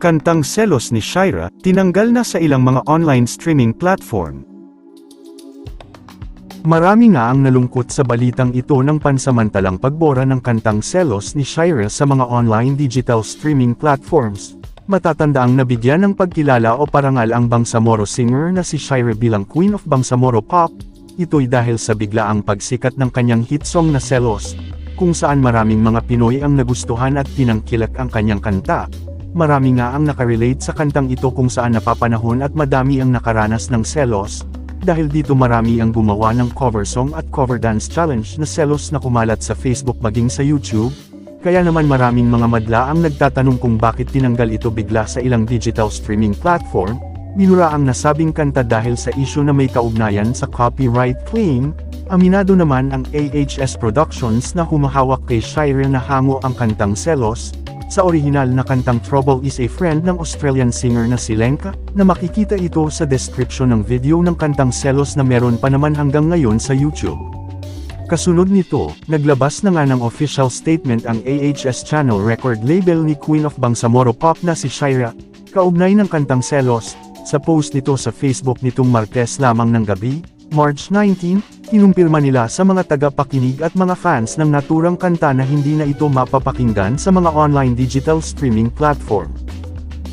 Kantang Selos ni Shira, tinanggal na sa ilang mga online streaming platform. Marami nga ang nalungkot sa balitang ito ng pansamantalang pagbora ng kantang Selos ni Shira sa mga online digital streaming platforms. Matatandaang nabigyan ng pagkilala o parangal ang Bangsamoro singer na si Shira bilang Queen of Bangsamoro Pop, ito'y dahil sa biglaang pagsikat ng kanyang hit song na Selos, kung saan maraming mga Pinoy ang nagustuhan at tinangkilak ang kanyang kanta. Marami nga ang nakarelate sa kantang ito kung saan napapanahon at madami ang nakaranas ng selos, dahil dito marami ang gumawa ng cover song at cover dance challenge na selos na kumalat sa Facebook maging sa YouTube, kaya naman maraming mga madla ang nagtatanong kung bakit tinanggal ito bigla sa ilang digital streaming platform, minura ang nasabing kanta dahil sa issue na may kaugnayan sa copyright claim, aminado naman ang AHS Productions na humahawak kay Shire na hango ang kantang Selos, sa orihinal na kantang Trouble is a Friend ng Australian singer na si Lenka, na makikita ito sa description ng video ng kantang Selos na meron pa naman hanggang ngayon sa YouTube. Kasunod nito, naglabas na nga ng official statement ang AHS Channel record label ni Queen of Bangsamoro Pop na si Shira, kaugnay ng kantang Selos, sa post nito sa Facebook nitong Martes lamang ng gabi, March 19, kinumpirma nila sa mga tagapakinig at mga fans ng naturang kanta na hindi na ito mapapakinggan sa mga online digital streaming platform.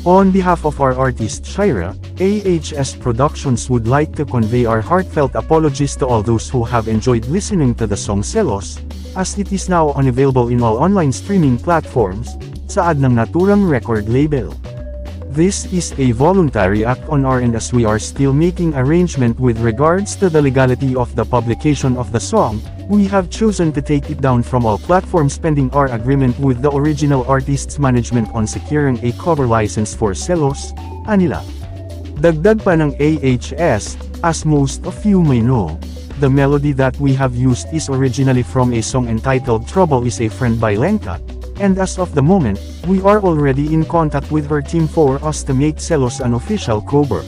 On behalf of our artist Shira, AHS Productions would like to convey our heartfelt apologies to all those who have enjoyed listening to the song Celos, as it is now unavailable in all online streaming platforms, saad ng naturang record label. This is a voluntary act on our end as we are still making arrangement with regards to the legality of the publication of the song, we have chosen to take it down from all platforms pending our agreement with the original artist's management on securing a cover license for Celos, Anila. Dagdag pa ng AHS, as most of you may know, the melody that we have used is originally from a song entitled Trouble is a Friend by Lenka, and as of the moment, we are already in contact with her team for us to make Celos an official cover.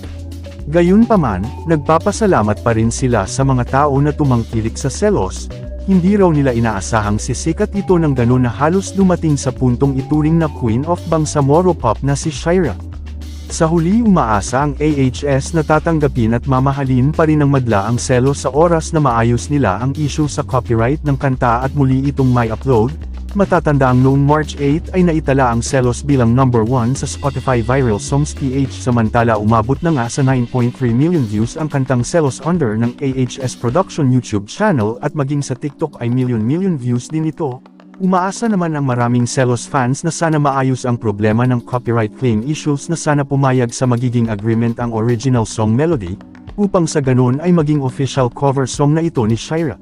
Gayunpaman, nagpapasalamat pa rin sila sa mga tao na tumangkilik sa Celos, hindi raw nila inaasahang sisikat ito ng gano'n na halos dumating sa puntong ituring na Queen of Bangsamoro Pop na si Shira. Sa huli umaasa ang AHS na tatanggapin at mamahalin pa rin ng madla ang selo sa oras na maayos nila ang issue sa copyright ng kanta at muli itong may upload, Matatanda ang noong March 8 ay naitala ang Celos bilang number 1 sa Spotify Viral Songs PH samantala umabot na nga sa 9.3 million views ang kantang Celos under ng AHS Production YouTube channel at maging sa TikTok ay million-million views din ito. Umaasa naman ang maraming Celos fans na sana maayos ang problema ng copyright claim issues na sana pumayag sa magiging agreement ang original song melody, upang sa ganun ay maging official cover song na ito ni Shira.